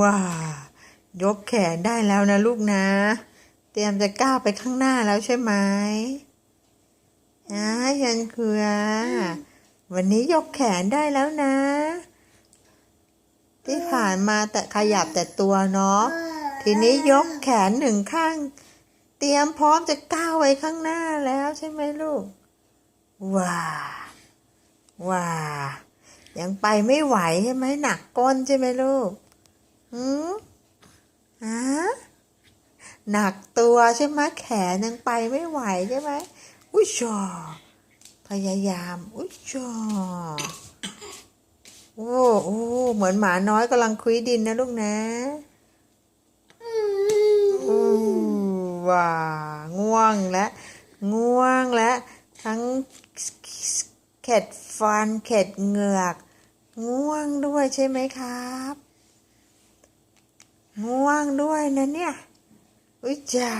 ว้ายกแขนได้แล้วนะลูกนะ เตรียมจะก้าวไปข้างหน้าแล้วใช่ไหมอ่ายันเคือวันนี้ยกแขนได้แล้วนะ ที่ผ่านมาแต่ขยับแต่ตัวเนาะทีนี้ยกแขนหนึ่งข้าง เตรียมพร้อมจะก้าวไปข้างหน้าแล้วใช่ไหมลูกว้าว้ายังไปไม่ไหวใช่ไหมหนักก้นใช่ไหมลูก หืมฮะหนักตัวใช่ไหมแขนยังไปไม่ไหวใช่ไหมอุ้ยชอพยายาม อุ้ยชอโอ้โอ้เหมือนหมาน้อยกำลังคุยดินนะลูกนะอู้ว้าง่วงและ ง่วงและ ทั้งเข็ดฟันเข็ดเหงือก ง่วงด้วยใช่ไหมครับ ง่วงด้วยนะเนี่ย อุ้ยจ้า